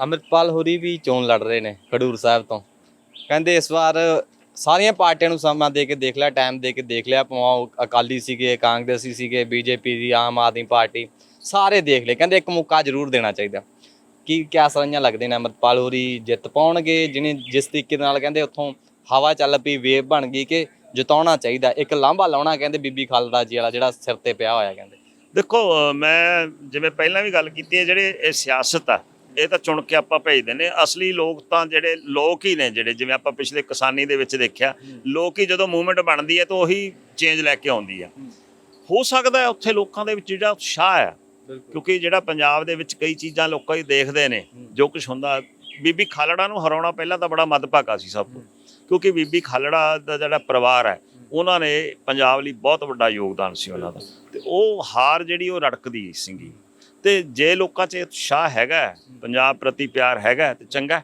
ਅੰਮ੍ਰਿਤਪਾਲ ਹੋਰੀ ਵੀ ਚੋਣ ਲੜ ਰਹੇ ਨੇ ਖਡੂਰ ਸਾਹਿਬ ਤੋਂ। ਕਹਿੰਦੇ ਇਸ ਵਾਰ ਸਾਰੀਆਂ ਪਾਰਟੀਆਂ ਨੂੰ ਸਮਾਂ ਦੇ ਕੇ ਦੇਖ ਲਿਆ, ਟਾਈਮ ਦੇ ਕੇ ਦੇਖ ਲਿਆ। ਭਾਵੇਂ ਅਕਾਲੀ ਸੀਗੇ, ਕਾਂਗਰਸੀ ਸੀਗੇ, ਬੀਜੇਪੀ ਦੀ, ਆਮ ਆਦਮੀ ਪਾਰਟੀ, ਸਾਰੇ ਦੇਖ ਲਏ। ਕਹਿੰਦੇ ਇੱਕ ਮੌਕਾ ਜ਼ਰੂਰ ਦੇਣਾ ਚਾਹੀਦਾ। ਕੀ, ਕਿਆ ਸਰਾਈਆਂ ਲੱਗਦੇ ਨੇ ਅੰਮ੍ਰਿਤਪਾਲ ਹੋਰੀ? ਜਿੱਤ ਪਾਉਣਗੇ ਜਿਹਨੇ ਜਿਸ ਤਰੀਕੇ ਨਾਲ ਕਹਿੰਦੇ ਉੱਥੋਂ ਹਵਾ ਚੱਲ ਪਈ, ਵੇਵ ਬਣ ਗਈ ਕਿ ਜਿਤਾਉਣਾ ਚਾਹੀਦਾ। ਇੱਕ ਲਾਂਭਾ ਲਾਉਣਾ ਕਹਿੰਦੇ ਬੀਬੀ ਖਾਲਦਾ ਜੀ ਵਾਲਾ, ਜਿਹੜਾ ਸਿਰ ਤੇ ਪਿਆ ਹੋਇਆ ਕਹਿੰਦੇ। ਦੇਖੋ ਮੈਂ ਜਿਵੇਂ ਪਹਿਲਾਂ ਵੀ ਗੱਲ ਕੀਤੀ ਹੈ, ਜਿਹੜੇ ਇਹ ਸਿਆਸਤ ਆ ਇਹ ਤਾਂ ਚੁਣ ਕੇ ਆਪਾਂ ਭੇਜਦੇ ਨੇ ਅਸਲੀ ਲੋਕ ਤਾਂ ਜਿਹੜੇ ਲੋਕ ਹੀ ਨੇ ਜਿਹੜੇ ਜਿਵੇਂ ਆਪਾਂ ਪਿਛਲੇ ਕਿਸਾਨੀ ਦੇ ਵਿੱਚ ਦੇਖਿਆ ਲੋਕ ਹੀ ਜਦੋਂ ਮੂਵਮੈਂਟ ਬਣਦੀ ਹੈ ਤਾਂ ਉਹੀ ਚੇਂਜ ਲੈ ਕੇ ਆਉਂਦੀ ਆ। ਹੋ। ਸਕਦਾ ਹੈ ਉੱਥੇ ਲੋਕਾਂ ਦੇ ਵਿੱਚ ਜਿਹੜਾ ਉਤਸ਼ਾਹ ਹੈ ਕਿਉਂਕਿ ਜਿਹੜਾ ਪੰਜਾਬ ਦੇ ਵਿੱਚ ਕਈ ਚੀਜ਼ਾਂ ਲੋਕਾਂ ਹੀ ਦੇਖਦੇ ਨੇ ਜੋ ਕੁਝ ਹੁੰਦਾ। ਬੀਬੀ ਖਾਲੜਾ ਨੂੰ ਹਰਾਉਣਾ ਪਹਿਲਾਂ ਤਾਂ ਬੜਾ ਮੱਦਭਾਗਾ ਸੀ ਸਭ ਤੋਂ। ਕਿਉਂਕਿ ਬੀਬੀ ਖਾਲੜਾ ਦਾ ਜਿਹੜਾ ਪਰਿਵਾਰ ਹੈ। ਉਹਨਾਂ ਨੇ ਪੰਜਾਬ ਲਈ ਬਹੁਤ ਵੱਡਾ ਯੋਗਦਾਨ ਸੀ ਉਹਨਾਂ ਦਾ। ਤੇ ਉਹ ਹਾਰ ਜਿਹੜੀ ਉਹ ਰੜਕਦੀ ਸੀਗੀ। ਤੇ ਜੇ ਲੋਕਾਂ 'ਚ ਉਤਸ਼ਾਹ ਹੈਗਾ ਪੰਜਾਬ ਪ੍ਰਤੀ ਪਿਆਰ ਹੈਗਾ ਤੇ ਚੰਗਾ।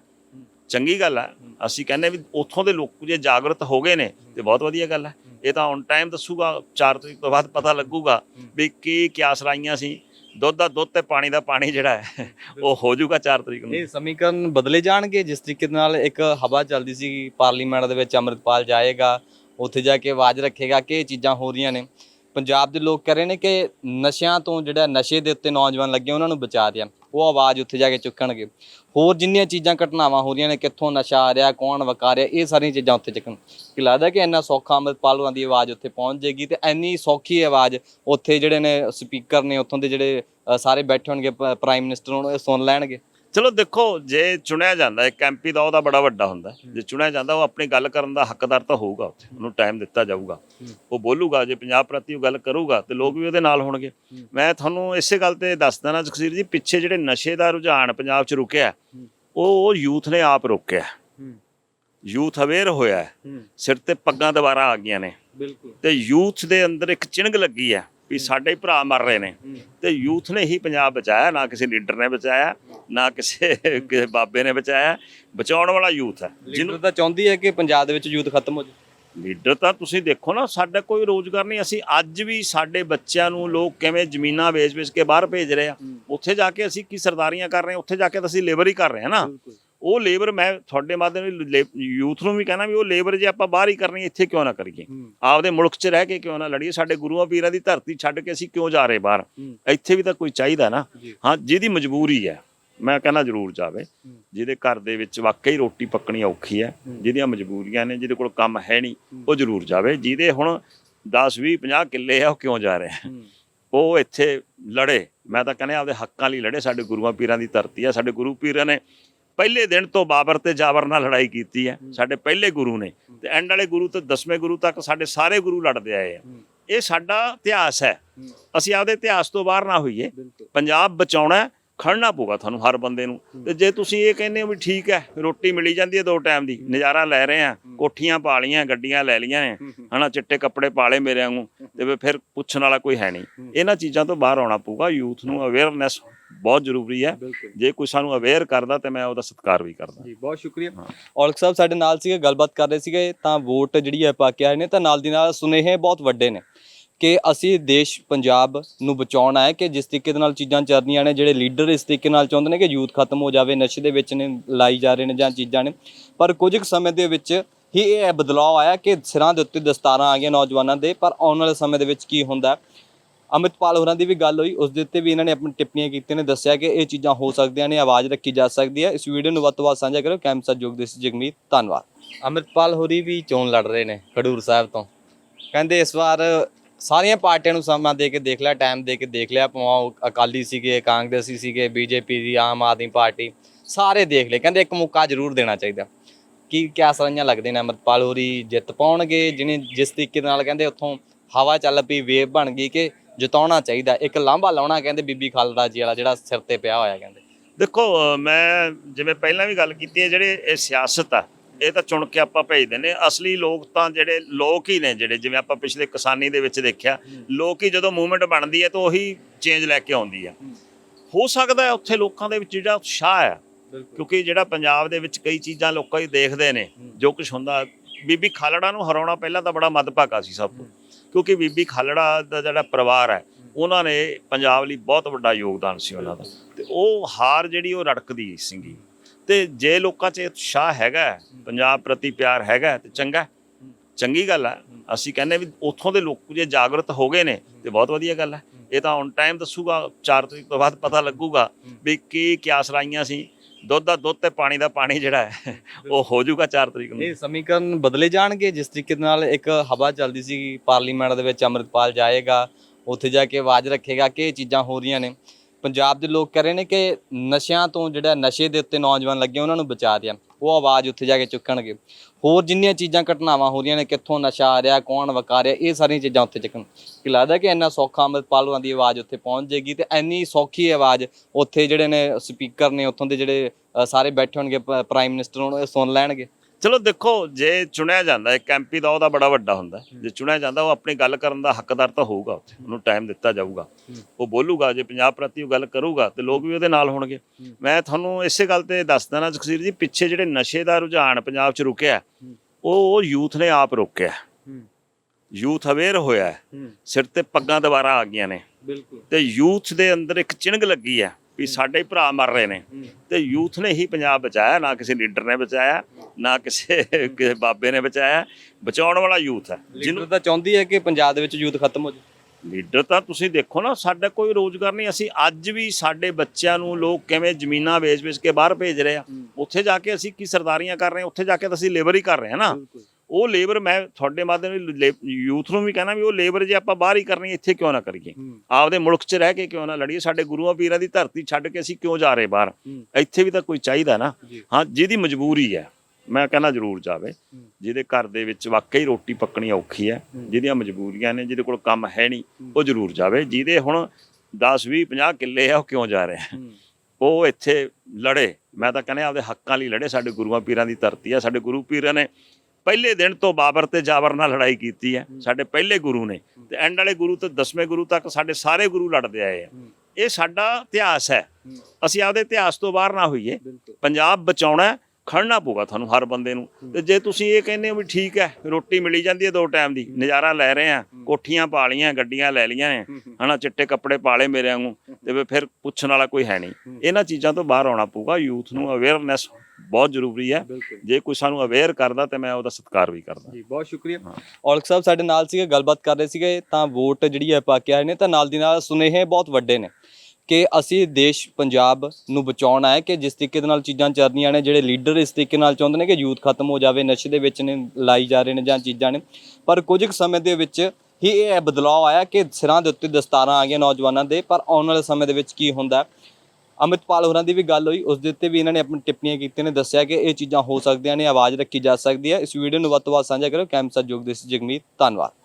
ਚੰਗੀ ਗੱਲ ਹੈ। ਅਸੀਂ ਕਹਿੰਦੇ ਵੀ ਉੱਥੋਂ ਦੇ ਲੋਕ ਜੇ ਜਾਗਰਤ ਹੋ ਗਏ ਨੇ ਤੇ ਬਹੁਤ ਵਧੀਆ ਗੱਲ ਹੈ। ਇਹ ਤਾਂ ਔਨ ਟਾਈਮ ਦੱਸੂਗਾ 4 ਤਰੀਕ ਤੋਂ ਬਾਅਦ ਪਤਾ ਲੱਗੂਗਾ ਵੀ ਕੀ ਕਿਆਸ ਲਾਈਆਂ ਸੀ। ਦੁੱਧ ਦਾ ਦੁੱਧ ਤੇ ਪਾਣੀ ਦਾ ਪਾਣੀ ਜਿਹੜਾ ਹੈ ਉਹ ਹੋ ਜਾਊਗਾ 4 ਤਰੀਕ ਨੂੰ। ਇਹ ਸਮੀਕਰਨ ਬਦਲੇ ਜਾਣਗੇ ਜਿਸ ਤਰੀਕੇ ਨਾਲ ਇੱਕ ਹਵਾ ਚੱਲਦੀ ਸੀ ਪਾਰਲੀਮੈਂਟ ਦੇ ਵਿੱਚ ਅੰਮ੍ਰਿਤਪਾਲ ਜਾਏਗਾ ਉੱਥੇ ਜਾ ਕੇ ਆਵਾਜ਼ ਰੱਖੇਗਾ ਕਿ ਇਹ ਚੀਜ਼ਾਂ ਹੋ ਰਹੀਆਂ ਨੇ। ਪੰਜਾਬ ਦੇ ਲੋਕ ਕਹਿ ਰਹੇ ਨੇ ਕਿ ਨਸ਼ਿਆਂ ਤੋਂ ਜਿਹੜਾ ਨਸ਼ੇ ਦੇ ਉੱਤੇ ਨੌਜਵਾਨ ਲੱਗੇ, ਉਹਨਾਂ ਨੂੰ ਬਚਾ ਦਿਆ। ਉਹ ਆਵਾਜ਼ ਉੱਥੇ ਜਾ ਕੇ ਚੁੱਕਣਗੇ। ਹੋਰ ਜਿੰਨੀਆਂ ਚੀਜ਼ਾਂ ਘਟਨਾਵਾਂ ਹੋ ਰਹੀਆਂ ਨੇ, ਕਿੱਥੋਂ ਨਸ਼ਾ ਆ ਰਿਹਾ, ਕੌਣ ਵਕਾ ਰਿਹਾ, ਇਹ ਸਾਰੀਆਂ ਚੀਜ਼ਾਂ ਉੱਥੇ ਚੱਕਣ। ਕਿ ਲੱਗਦਾ ਕਿ ਇੰਨਾ ਸੌਖਾ ਅੰਮ੍ਰਿਤਪਾਲ ਹੋਰਾਂ ਦੀ ਆਵਾਜ਼ ਉੱਥੇ ਪਹੁੰਚ ਜੇਗੀ ਤੇ ਇੰਨੀ ਸੌਖੀ ਆਵਾਜ਼ ਉੱਥੇ ਜਿਹੜੇ ਨੇ ਸਪੀਕਰ ਨੇ, ਉੱਥੋਂ ਦੇ ਜਿਹੜੇ ਸਾਰੇ ਬੈਠੇ ਹੋਣਗੇ ਪ੍ਰਾਈਮ ਮਿਨਿਸਟਰ ਉਹਨੂੰ ਇਹ ਸੁਣ ਲੈਣਗੇ। ਚਲੋ ਦੇਖੋ ਜੇ ਚੁਣਿਆ ਜਾਂਦਾ ਇੱਕ ਐਮਪੀ ਦਾ ਉਹਦਾ ਬੜਾ ਵੱਡਾ ਹੁੰਦਾ। ਜੇ ਚੁਣਿਆ ਜਾਂਦਾ ਉਹ ਆਪਣੀ ਗੱਲ ਕਰਨ ਦਾ ਹੱਕਦਾਰ ਤਾਂ ਹੋਊਗਾ ਉੱਥੇ। ਉਹਨੂੰ ਟਾਈਮ ਦਿੱਤਾ ਜਾਊਗਾ। ਉਹ ਬੋਲੂਗਾ ਜੇ ਪੰਜਾਬ ਪ੍ਰਤੀ ਉਹ ਗੱਲ ਕਰੂਗਾ ਤੇ ਲੋਕ ਵੀ ਉਹਦੇ ਨਾਲ ਹੋਣਗੇ। ਮੈਂ ਤੁਹਾਨੂੰ ਇਸੇ ਗੱਲ ਤੇ ਦੱਸ ਦਣਾ ਜਗਸੀਰ ਜੀ ਪਿੱਛੇ ਜਿਹੜੇ ਨਸ਼ੇ ਦਾ ਰੁਝਾਨ ਪੰਜਾਬ 'ਚ ਰੁਕਿਆ ਉਹ ਯੂਥ ਨੇ ਆਪ ਰੋਕਿਆ। ਯੂਥ ਅਵੇਅਰ ਹੋਇਆ। ਸਿਰ ਤੇ ਪੱਗਾਂ ਦੁਬਾਰਾ ਆ ਗਈਆਂ ਨੇ। ਬਿਲਕੁਲ। ਤੇ ਯੂਥ ਦੇ ਅੰਦਰ ਇੱਕ ਚਿਣਗ ਲੱਗੀ ਹੈ। ਵੀ ਸਾਡੇ ਭਰਾ ਮਰ ਰਹੇ ਨੇ। ਤੇ ਯੂਥ ਨੇ ਹੀ ਪੰਜਾਬ ਬਚਾਇਆ ਨਾ ਕਿਸੇ ਲੀਡਰ ਨੇ ਬਚਾਇਆ ਨਾ ਕਿਸੇ ਕਿਸੇ ਬਾਬੇ ਨੇ ਬਚਾਇਆ। ਬਚਾਉਣ ਵਾਲਾ ਯੂਥ ਹੈ। ਜਿਹਨੂੰ ਤਾਂ ਚਾਹੁੰਦੀ ਹੈ ਕਿ ਪੰਜਾਬ ਦੇ ਵਿੱਚ ਯੂਥ ਖਤਮ ਹੋ ਜਾਵੇ ਲੀਡਰ ਤਾਂ ਤੁਸੀਂ ਦੇਖੋ ਨਾ ਸਾਡਾ ਕੋਈ ਰੋਜ਼ਗਾਰ ਨਹੀਂ। ਅਸੀਂ ਅੱਜ ਵੀ ਸਾਡੇ ਬੱਚਿਆਂ ਨੂੰ ਲੋਕ ਕਿਵੇਂ ਜ਼ਮੀਨਾਂ ਵੇਚ-ਵੇਚ ਕੇ ਬਾਹਰ ਭੇਜ ਰਹੇ ਆ। ਉੱਥੇ ਜਾ ਕੇ ਅਸੀਂ ਕੀ ਸਰਦਾਰੀਆਂ ਕਰ ਰਹੇ ਹਾਂ? ਉੱਥੇ ਜਾ ਕੇ ਤਾਂ ਅਸੀਂ ਲੇਬਰ ਹੀ ਕਰ ਰਹੇ ਹਾਂ ਨਾ। ਉਹ ਲੇਬਰ ਮੈਂ ਤੁਹਾਡੇ ਮਾਧਿਅਮ ਯੂਥ ਨੂੰ ਵੀ ਕਹਿਣਾ ਵੀ ਉਹ ਲੇਬਰ ਜੇ ਆਪਾਂ ਬਾਹਰ ਹੀ ਕਰਨੀ ਇੱਥੇ ਕਿਉਂ ਨਾ ਕਰੀਏ? ਆਪਦੇ ਮੁਲਕ 'ਚ ਰਹਿ ਕੇ ਕਿਉਂ ਨਾ ਲੜੀਏ? ਸਾਡੇ ਗੁਰੂਆਂ ਪੀਰਾਂ ਦੀ ਧਰਤੀ ਛੱਡ ਕੇ ਅਸੀਂ ਕਿਉਂ ਜਾ ਰਹੇ ਬਾਹਰ? ਇੱਥੇ ਵੀ ਤਾਂ ਕੋਈ ਚਾਹੀਦਾ ਨਾ। ਹਾਂ ਜਿਹਦੀ ਮਜਬੂਰੀ ਹੈ ਮੈਂ ਕਹਿੰਦਾ ਜ਼ਰੂਰ ਜਾਵੇ। ਜਿਹਦੇ ਘਰ ਦੇ ਵਿੱਚ ਵਾਕਈ ਰੋਟੀ ਪੱਕਣੀ ਔਖੀ ਹੈ ਜਿਹਦੀਆਂ ਮਜਬੂਰੀਆਂ ਨੇ ਜਿਹਦੇ ਕੋਲ ਕੰਮ ਹੈ ਨਹੀਂ ਉਹ ਜ਼ਰੂਰ ਜਾਵੇ। ਜਿਹਦੇ ਹੁਣ 10 20 50 ਕਿੱਲੇ ਆ ਉਹ ਕਿਉਂ ਜਾ ਰਿਹਾ ਉਹ ਇੱਥੇ ਲੜੇ। ਮੈਂ ਤਾਂ ਕਹਿੰਦਾ ਆਪਦੇ ਹੱਕਾਂ ਲਈ ਲੜੇ। ਸਾਡੇ ਗੁਰੂਆਂ ਪੀਰਾਂ ਦੀ ਧਰਤੀ ਹੈ। ਸਾਡੇ ਗੁਰੂ ਪੀਰਾਂ ਨੇ ਪਹਿਲੇ ਦਿਨ ਤੋਂ ਬਾਬਰ ਤੇ ਜਾਬਰ ਨਾਲ ਲੜਾਈ ਕੀਤੀ ਹੈ ਸਾਡੇ ਪਹਿਲੇ ਗੁਰੂ ਨੇ। ਤੇ ਐਂਡ ਵਾਲੇ ਗੁਰੂ ਤੇ ਦਸਵੇਂ ਗੁਰੂ ਤੱਕ ਸਾਡੇ ਸਾਰੇ ਗੁਰੂ ਲੜਦੇ ਆਏ ਆ। ਇਹ ਸਾਡਾ ਇਤਿਹਾਸ ਹੈ। ਅਸੀਂ ਆਪਦੇ ਇਤਿਹਾਸ ਤੋਂ ਬਾਹਰ ਨਾ ਹੋਈਏ। ਪੰਜਾਬ ਬਚਾਉਣਾ ਖੜਨਾ ਪਊਗਾ ਤੁਹਾਨੂੰ ਹਰ ਬੰਦੇ ਨੂੰ। ਤੇ ਜੇ ਤੁਸੀਂ ਇਹ ਕਹਿੰਦੇ ਹੋ ਵੀ ਠੀਕ ਹੈ ਰੋਟੀ ਮਿਲੀ ਜਾਂਦੀ ਹੈ ਦੋ ਟਾਈਮ ਦੀ ਨਜ਼ਾਰਾ ਲੈ ਰਹੇ ਆ ਕੋਠੀਆਂ ਪਾ ਲੀਆਂ ਗੱਡੀਆਂ ਲੈ ਲੀਆਂ ਨੇ ਹਨਾ ਚਿੱਟੇ ਕੱਪੜੇ ਪਾਲੇ ਮੇਰੇ ਵਾਂਗੂ ਤੇ ਫਿਰ ਪੁੱਛਣ ਵਾਲਾ ਕੋਈ ਹੈ ਨਹੀਂ। ਇਹਨਾਂ ਚੀਜ਼ਾਂ ਤੋਂ ਬਾਹਰ ਆਉਣਾ ਪਊਗਾ ਯੂਥ ਨੂੰ ਅਵੇਅਰਨੈਸ ਬਹੁਤ ਜ਼ਰੂਰੀ ਹੈ। ਜੇ ਕੋਈ ਸਾਨੂੰ ਅਵੇਅਰ ਕਰਦਾ ਤੇ ਮੈਂ ਉਹਦਾ ਸਤਿਕਾਰ ਵੀ ਕਰਦਾ। ਜੀ ਬਹੁਤ ਸ਼ੁਕਰੀਆ। ਔਲਖ ਸਾਹਿਬ ਸਾਡੇ ਨਾਲ ਸੀਗੇ ਗੱਲਬਾਤ ਕਰ ਰਹੇ ਸੀਗੇ ਤਾਂ ਵੋਟ ਜਿਹੜੀ ਹੈ ਪਾ ਕੇ ਆਏ ਨੇ ਤਾਂ ਨਾਲ ਦੀ ਨਾਲ ਸੁਨੇਹੇ ਬਹੁਤ ਵੱਡੇ ਨੇ ਕਿ ਅਸੀਂ ਦੇਸ਼ ਪੰਜਾਬ ਨੂੰ ਬਚਾਉਣਾ ਹੈ ਕਿ ਜਿਸ ਤਰੀਕੇ ਦੇ ਨਾਲ ਚੀਜ਼ਾਂ ਚੱਲ ਰਹੀਆਂ ਨੇ ਜਿਹੜੇ ਲੀਡਰ ਇਸ ਤਰੀਕੇ ਨਾਲ ਚਾਹੁੰਦੇ ਨੇ ਕਿ ਯੂਥ ਖਤਮ ਹੋ ਜਾਵੇ ਨਸ਼ੇ ਦੇ ਵਿੱਚ ਨੇ ਲਾਈ ਜਾ ਰਹੇ ਨੇ ਜਾਂ ਚੀਜ਼ਾਂ ਨੇ। ਪਰ ਕੁਝ ਕੁ ਸਮੇਂ ਦੇ ਵਿੱਚ ਹੀ ਇਹ ਬਦਲਾਅ ਆਇਆ ਕਿ ਸਿਰਾਂ ਦੇ ਉੱਤੇ ਦਸਤਾਰਾਂ ਆ ਗਈਆਂ ਨੌਜਵਾਨਾਂ ਦੇ ਪਰ ਆਉਣ ਵਾਲੇ ਸਮੇਂ ਦੇ ਵਿੱਚ ਕੀ ਹੁੰਦਾ ਹੈ? ਅਮਿਤਪਾਲ ਹੋਰਾਂ ਦੀ ਵੀ ਗੱਲ ਹੋਈ, ਉਸ ਦੇ ਉੱਤੇ ਵੀ ਇਹਨਾਂ ਨੇ ਆਪਣੀ ਟਿੱਪਣੀਆਂ ਕੀਤੀਆਂ ਨੇ, ਦੱਸਿਆ ਕਿ ਇਹ ਚੀਜ਼ਾਂ ਹੋ ਸਕਦੀਆਂ ਨੇ, ਆਵਾਜ਼ ਰੱਖੀ ਜਾ ਸਕਦੀ ਹੈ। ਇਸ ਵੀਡੀਓ ਨੂੰ ਵੱਧ ਤੋਂ ਵੱਧ ਸਾਂਝਾ ਕਰੋ। ਕੈਂਪਸਾ ਜੋਗਦੇਸ਼ ਜਗਮੀਤ। ਧੰਨਵਾਦ। ਅਮਿਤਪਾਲ ਹੋਰੀ ਵੀ ਚੋਣ ਲੜ ਰਹੇ ਨੇ, ਖਡੂਰ ਸਾਹਿਬ ਤੋਂ। ਕਹਿੰਦੇ ਇਸ ਵਾਰ ਸਾਰੀਆਂ ਪਾਰਟੀਆਂ ਨੂੰ ਸਮਾਂ ਦੇ ਕੇ ਦੇਖ ਲਿਆ, ਟਾਈਮ ਦੇ ਕੇ ਦੇਖ ਲਿਆ। ਭਾਵੇਂ ਅਕਾਲੀ ਸੀਗੇ, ਕਾਂਗਰਸੀ ਸੀਗੇ, ਬੀਜੇਪੀ ਦੀ, ਆਮ ਆਦਮੀ ਪਾਰਟੀ, ਸਾਰੇ ਦੇਖ ਲਏ। ਕਹਿੰਦੇ ਇੱਕ ਮੌਕਾ ਜ਼ਰੂਰ ਦੇਣਾ ਚਾਹੀਦਾ। ਕੀ, ਕਿਆ ਸਰਾਈਆਂ ਲੱਗਦੇ ਨੇ ਅਮਰਪਾਲ ਹੋਰੀ? ਜਿੱਤ ਪਾਉਣਗੇ, ਜਿਹਨੇ ਜਿਸ ਤਰੀਕੇ ਨਾਲ ਕਹਿੰਦੇ ਉੱਥੋਂ ਹਵਾ ਚੱਲ ਪਈ, ਵੇਵ ਬਣ ਗਈ ਕਿ ਜਿਤਾਉਣਾ ਚਾਹੀਦਾ। ਇੱਕ ਲਾਂਭਾ ਲਾਉਣਾ ਕਹਿੰਦੇ ਬੀਬੀ ਖਾਲਦਾ ਜੀ ਵਾਲਾ ਜਿਹੜਾ ਸਿਰ ਤੇ ਪਿਆ ਹੋਇਆ ਕਹਿੰਦੇ। ਦੇਖੋ ਮੈਂ ਜਿਵੇਂ ਪਹਿਲਾਂ ਵੀ ਗੱਲ ਕੀਤੀ ਹੈ ਜਿਹੜੇ ਇਹ ਸਿਆਸਤ ਆ ਇਹ ਤਾਂ ਚੁਣ ਕੇ ਆਪਾਂ ਭੇਜਦੇ ਨੇ। ਅਸਲੀ ਲੋਕ ਤਾਂ ਜਿਹੜੇ ਲੋਕ ਹੀ ਨੇ ਜਿਹੜੇ ਜਿਵੇਂ ਆਪਾਂ ਪਿਛਲੇ ਕਿਸਾਨੀ ਦੇ ਵਿੱਚ ਦੇਖਿਆ ਲੋਕ ਹੀ ਜਦੋਂ ਮੂਵਮੈਂਟ ਬਣਦੀ ਹੈ ਤਾਂ ਉਹੀ ਚੇਂਜ ਲੈ ਕੇ ਆਉਂਦੀ ਹੈ ਹੋ ਸਕਦਾ ਹੈ ਉੱਥੇ ਲੋਕਾਂ ਦੇ ਵਿੱਚ ਜਿਹੜਾ ਉਤਸ਼ਾਹ ਹੈ ਕਿਉਂਕਿ ਜਿਹੜਾ ਪੰਜਾਬ ਦੇ ਵਿੱਚ ਕਈ ਚੀਜ਼ਾਂ ਲੋਕਾਂ ਹੀ ਦੇਖਦੇ ਨੇ ਜੋ ਕੁਝ ਹੁੰਦਾ ਬੀਬੀ ਖਾਲੜਾ ਨੂੰ ਹਰਾਉਣਾ ਪਹਿਲਾਂ ਤਾਂ ਬੜਾ ਮੱਦਭਾਗਾ ਸੀ ਸਭ ਤੋਂ। ਕਿਉਂਕਿ ਬੀਬੀ ਖਾਲੜਾ ਦਾ ਜਿਹੜਾ ਪਰਿਵਾਰ ਹੈ ਉਹਨਾਂ ਨੇ ਪੰਜਾਬ ਲਈ ਬਹੁਤ ਵੱਡਾ ਯੋਗਦਾਨ ਸੀ ਉਹਨਾਂ ਦਾ। ਤੇ ਉਹ ਹਾਰ ਜਿਹੜੀ ਉਹ ਰੜਕਦੀ ਸੀਗੀ। ਤੇ ਜੇ ਲੋਕਾਂ 'ਚ ਉਤਸ਼ਾਹ ਹੈਗਾ ਪੰਜਾਬ ਪ੍ਰਤੀ ਪਿਆਰ ਹੈਗਾ ਹੈ, ਤੇ ਚੰਗਾ ਚੰਗੀ ਗੱਲ ਹੈ। ਅਸੀਂ ਕਹਿੰਦੇ ਵੀ ਉੱਥੋਂ ਦੇ ਲੋਕ ਜੇ ਜਾਗਰਤ ਹੋ ਗਏ ਨੇ ਤੇ ਬਹੁਤ ਵਧੀਆ ਗੱਲ ਹੈ। ਇਹ ਤਾਂ ਔਨ ਟਾਈਮ ਦੱਸੂਗਾ 4 ਤਰੀਕ ਤੋਂ ਬਾਅਦ ਪਤਾ ਲੱਗੂਗਾ ਵੀ ਕੀ ਕਿਆਸ ਲਾਈਆਂ ਸੀ। ਦੁੱਧ ਦਾ ਦੁੱਧ ਤੇ ਪਾਣੀ ਦਾ ਪਾਣੀ ਜਿਹੜਾ ਹੈ ਉਹ ਹੋ ਜਾਊਗਾ 4 ਤਰੀਕ ਨੂੰ। ਇਹ ਸਮੀਕਰਨ ਬਦਲੇ ਜਾਣਗੇ ਜਿਸ ਤਰੀਕੇ ਨਾਲ ਇੱਕ ਹਵਾ ਚੱਲਦੀ ਸੀ ਪਾਰਲੀਮੈਂਟ ਦੇ ਵਿੱਚ ਅੰਮ੍ਰਿਤਪਾਲ ਜਾਏਗਾ ਉੱਥੇ ਜਾ ਕੇ ਆਵਾਜ਼ ਰੱਖੇਗਾ ਕਿ ਇਹ ਚੀਜ਼ਾਂ ਹੋ ਰਹੀਆਂ ਨੇ। ਪੰਜਾਬ ਦੇ ਲੋਕ ਕਹਿ ਰਹੇ ਨੇ ਕਿ ਨਸ਼ਿਆਂ ਤੋਂ ਜਿਹੜਾ ਨਸ਼ੇ ਦੇ ਉੱਤੇ ਨੌਜਵਾਨ ਲੱਗੇ ਉਹਨਾਂ ਨੂੰ ਬਚਾ ਦਿਆ। ਉਹ ਆਵਾਜ਼ ਉੱਥੇ ਜਾ ਕੇ ਚੁੱਕਣਗੇ। ਹੋਰ ਜਿੰਨੀਆਂ ਚੀਜ਼ਾਂ ਘਟਨਾਵਾਂ ਹੋ ਰਹੀਆਂ ਨੇ, ਕਿੱਥੋਂ ਨਸ਼ਾ ਆ ਰਿਹਾ, ਕੌਣ ਵਕਾ ਰਿਹਾ, ਇਹ ਸਾਰੀਆਂ ਚੀਜ਼ਾਂ ਉੱਥੇ ਚੱਕਣ। ਕਿ ਲੱਗਦਾ ਕਿ ਇੰਨਾ ਸੌਖਾ ਅੰਮ੍ਰਿਤਪਾਲ ਹੋਰਾਂ ਦੀ ਆਵਾਜ਼ ਉੱਥੇ ਪਹੁੰਚ ਜਾਏਗੀ ਤੇ ਇੰਨੀ ਸੌਖੀ ਆਵਾਜ਼ ਉੱਥੇ ਜਿਹੜੇ ਨੇ ਸਪੀਕਰ ਨੇ, ਉੱਥੋਂ ਦੇ ਜਿਹੜੇ ਸਾਰੇ ਬੈਠੇ ਹੋਣਗੇ ਪ੍ਰਾਈਮ ਮਿਨਿਸਟਰ ਉਹਨੂੰ ਇਹ ਸੁਣ ਲੈਣਗੇ। ਚਲੋ ਦੇਖੋ ਜੇ ਚੁਣਿਆ ਜਾਂਦਾ ਇੱਕ ਐਮਪੀ ਦਾ ਉਹਦਾ ਬੜਾ ਵੱਡਾ ਹੁੰਦਾ। ਜੇ ਚੁਣਿਆ ਜਾਂਦਾ ਉਹ ਆਪਣੀ ਗੱਲ ਕਰਨ ਦਾ ਹੱਕਦਾਰ ਤਾਂ ਹੋਊਗਾ ਉੱਥੇ। ਉਹਨੂੰ ਟਾਈਮ ਦਿੱਤਾ ਜਾਊਗਾ। ਉਹ ਬੋਲੂਗਾ ਜੇ ਪੰਜਾਬ ਪ੍ਰਤੀ ਉਹ ਗੱਲ ਕਰੂਗਾ ਤੇ ਲੋਕ ਵੀ ਉਹਦੇ ਨਾਲ ਹੋਣਗੇ। ਮੈਂ ਤੁਹਾਨੂੰ ਇਸੇ ਗੱਲ ਤੇ ਦੱਸ ਦੇਣਾ ਜਗਸੀਰ ਜੀ ਪਿੱਛੇ ਜਿਹੜੇ ਨਸ਼ੇ ਦਾ ਰੁਝਾਨ ਪੰਜਾਬ 'ਚ ਰੁਕਿਆ ਉਹ ਯੂਥ ਨੇ ਆਪ ਰੋਕਿਆ ਯੂਥ ਅਵੇਅਰ ਹੋਇਆ। ਸਿਰ ਤੇ ਪੱਗਾਂ ਦੁਬਾਰਾ ਆ ਗਈਆਂ ਨੇ। ਬਿਲਕੁਲ। ਤੇ ਯੂਥ ਦੇ ਅੰਦਰ ਇੱਕ ਚਿਣਗ ਲੱਗੀ ਹੈ। ਵੀ ਸਾਡੇ ਭਰਾ ਮਰ ਰਹੇ ਨੇ। ਤੇ ਯੂਥ ਨੇ ਹੀ ਪੰਜਾਬ ਬਚਾਇਆ ਨਾ ਕਿਸੇ ਲੀਡਰ ਨੇ ਬਚਾਇਆ ਨਾ ਕਿਸੇ ਕਿਸੇ ਬਾਬੇ ਨੇ ਬਚਾਇਆ। ਬਚਾਉਣ ਵਾਲਾ ਯੂਥ ਹੈ। ਜਿਹਨੂੰ ਤਾਂ ਚਾਹੁੰਦੀ ਹੈ ਕਿ ਪੰਜਾਬ ਦੇ ਵਿੱਚ ਯੂਥ ਖਤਮ ਹੋ ਜਾਵੇ ਲੀਡਰ ਤਾਂ ਤੁਸੀਂ ਦੇਖੋ ਨਾ ਸਾਡਾ ਕੋਈ ਰੋਜ਼ਗਾਰ ਨਹੀਂ। ਅਸੀਂ ਅੱਜ ਵੀ ਸਾਡੇ ਬੱਚਿਆਂ ਨੂੰ ਲੋਕ ਕਿਵੇਂ ਜ਼ਮੀਨਾਂ ਵੇਚ-ਵੇਚ ਕੇ ਬਾਹਰ ਭੇਜ ਰਹੇ ਆ। ਉੱਥੇ ਜਾ ਕੇ ਅਸੀਂ ਕੀ ਸਰਦਾਰੀਆਂ ਕਰ ਰਹੇ ਹਾਂ? ਉੱਥੇ ਜਾ ਕੇ ਤਾਂ ਅਸੀਂ ਲੇਬਰ ਹੀ ਕਰ ਰਹੇ ਹਾਂ ਨਾ। ਉਹ ਲੇਬਰ ਮੈਂ ਤੁਹਾਡੇ ਮਾਧਿਅਮ ਯੂਥ ਨੂੰ ਵੀ ਕਹਿਣਾ ਵੀ ਉਹ ਲੇਬਰ ਜੇ ਆਪਾਂ ਬਾਹਰ ਹੀ ਕਰਨੀ ਇੱਥੇ ਕਿਉਂ ਨਾ ਕਰੀਏ? ਆਪਦੇ ਮੁਲਕ 'ਚ ਰਹਿ ਕੇ ਕਿਉਂ ਨਾ ਲੜੀਏ? ਸਾਡੇ ਗੁਰੂਆਂ ਪੀਰਾਂ ਦੀ ਧਰਤੀ ਛੱਡ ਕੇ ਅਸੀਂ ਕਿਉਂ ਜਾ ਰਹੇ ਬਾਹਰ? ਇੱਥੇ ਵੀ ਤਾਂ ਕੋਈ ਚਾਹੀਦਾ ਨਾ। ਹਾਂ ਜਿਹਦੀ ਮਜਬੂਰੀ ਹੈ ਮੈਂ ਕਹਿੰਦਾ ਜ਼ਰੂਰ ਜਾਵੇ। ਜਿਹਦੇ ਘਰ ਦੇ ਵਿੱਚ ਵਾਕਈ ਰੋਟੀ ਪੱਕਣੀ ਔਖੀ ਹੈ ਜਿਹਦੀਆਂ ਮਜਬੂਰੀਆਂ ਨੇ ਜਿਹਦੇ ਕੋਲ ਕੰਮ ਹੈ ਨਹੀਂ ਉਹ ਜ਼ਰੂਰ ਜਾਵੇ। ਜਿਹਦੇ ਹੁਣ 10 20 50 ਕਿੱਲੇ ਆ ਉਹ ਕਿਉਂ ਜਾ ਰਿਹਾ? ਉਹ ਇੱਥੇ ਲੜੇ। ਮੈਂ ਤਾਂ ਕਹਿੰਦਾ ਆਪਦੇ ਹੱਕਾਂ ਲਈ ਲੜੇ। ਸਾਡੇ ਗੁਰੂਆਂ ਪੀਰਾਂ ਦੀ ਧਰਤੀ ਹੈ। ਸਾਡੇ ਗੁਰੂ ਪੀਰਾਂ ਨੇ ਪਹਿਲੇ ਦਿਨ ਤੋਂ ਬਾਬਰ ਤੇ ਜਾਬਰ ਨਾਲ ਲੜਾਈ ਕੀਤੀ ਹੈ ਸਾਡੇ ਪਹਿਲੇ ਗੁਰੂ ਨੇ। ਤੇ ਐਂਡ ਵਾਲੇ ਗੁਰੂ ਤੇ ਦਸਵੇਂ ਗੁਰੂ ਤੱਕ ਸਾਡੇ ਸਾਰੇ ਗੁਰੂ ਲੜਦੇ ਆਏ ਆ। ਇਹ ਸਾਡਾ ਇਤਿਹਾਸ ਹੈ। ਅਸੀਂ ਆਪਦੇ ਇਤਿਹਾਸ ਤੋਂ ਬਾਹਰ ਨਾ ਹੋਈਏ। ਪੰਜਾਬ ਬਚਾਉਣਾ ਖੜਨਾ ਪਊਗਾ ਤੁਹਾਨੂੰ ਹਰ ਬੰਦੇ ਨੂੰ। ਤੇ ਜੇ ਤੁਸੀਂ ਇਹ ਕਹਿੰਦੇ ਹੋ ਵੀ ਠੀਕ ਹੈ ਰੋਟੀ ਮਿਲੀ ਜਾਂਦੀ ਹੈ ਦੋ ਟਾਈਮ ਦੀ ਨਜ਼ਾਰਾ ਲੈ ਰਹੇ ਆ ਕੋਠੀਆਂ ਪਾ ਲੀਆਂ ਗੱਡੀਆਂ ਲੈ ਲੀਆਂ ਨੇ ਹਨਾ ਚਿੱਟੇ ਕੱਪੜੇ ਪਾਲੇ ਮੇਰੇ ਵਾਂਗੂ ਤੇ ਫਿਰ ਪੁੱਛਣ ਵਾਲਾ ਕੋਈ ਹੈ ਨਹੀਂ। ਇਹਨਾਂ ਚੀਜ਼ਾਂ ਤੋਂ ਬਾਹਰ ਆਉਣਾ ਪਊਗਾ ਯੂਥ ਨੂੰ ਅਵੇਅਰਨੈਸ ਬਹੁਤ ਜ਼ਰੂਰੀ ਹੈ। ਜੇ ਕੋਈ ਸਾਨੂੰ ਅਵੇਅਰ ਕਰਦਾ ਤੇ ਮੈਂ ਉਹਦਾ ਸਤਿਕਾਰ ਵੀ ਕਰਦਾ। ਜੀ ਬਹੁਤ ਸ਼ੁਕਰੀਆ। ਔਲਖ ਸਾਹਿਬ ਸਾਡੇ ਨਾਲ ਸੀਗੇ ਗੱਲਬਾਤ ਕਰ ਰਹੇ ਸੀਗੇ ਤਾਂ ਵੋਟ ਜਿਹੜੀ ਹੈ ਪਾ ਕੇ ਆਏ ਨੇ ਤਾਂ ਨਾਲ ਦੀ ਨਾਲ ਸੁਨੇਹੇ ਬਹੁਤ ਵੱਡੇ ਨੇ ਕਿ ਅਸੀਂ ਦੇਸ਼ ਪੰਜਾਬ ਨੂੰ ਬਚਾਉਣਾ ਹੈ ਕਿ ਜਿਸ ਤਰੀਕੇ ਦੇ ਨਾਲ ਚੀਜ਼ਾਂ ਚੱਲ ਰਹੀਆਂ ਨੇ ਜਿਹੜੇ ਲੀਡਰ ਇਸ ਤਰੀਕੇ ਨਾਲ ਚਾਹੁੰਦੇ ਨੇ ਕਿ ਯੂਥ ਖਤਮ ਹੋ ਜਾਵੇ ਨਸ਼ੇ ਦੇ ਵਿੱਚ ਨੇ ਲਾਈ ਜਾ ਰਹੇ ਨੇ ਜਾਂ ਚੀਜ਼ਾਂ ਨੇ। ਪਰ ਕੁਝ ਕੁ ਸਮੇਂ ਦੇ ਵਿੱਚ ਹੀ ਇਹ ਬਦਲਾਅ ਆਇਆ ਕਿ ਸਿਰਾਂ ਦੇ ਉੱਤੇ ਦਸਤਾਰਾਂ ਆ ਗਈਆਂ ਨੌਜਵਾਨਾਂ ਦੇ ਪਰ ਆਉਣ ਵਾਲੇ ਸਮੇਂ ਦੇ ਵਿੱਚ ਕੀ ਹੁੰਦਾ ਅਮਿਤਪਾਲ ਹੋਰਾਂ ਦੀ ਵੀ ਗੱਲ ਹੋਈ, ਉਸ ਦੇ ਉੱਤੇ ਵੀ ਇਹਨਾਂ ਨੇ ਆਪਣੀ ਟਿੱਪਣੀਆਂ ਕੀਤੀਆਂ ਨੇ, ਦੱਸਿਆ ਕਿ ਇਹ ਚੀਜ਼ਾਂ ਹੋ ਸਕਦੀਆਂ ਨੇ, ਆਵਾਜ਼ ਰੱਖੀ ਜਾ ਸਕਦੀ ਹੈ। ਇਸ ਵੀਡੀਓ ਨੂੰ ਵੱਧ ਤੋਂ ਵੱਧ ਸਾਂਝਾ ਕਰੋ ਕੈਂਪਸਾ ਜੋਗਦੇਸ਼ ਜਗਮੀਤ, ਧੰਨਵਾਦ।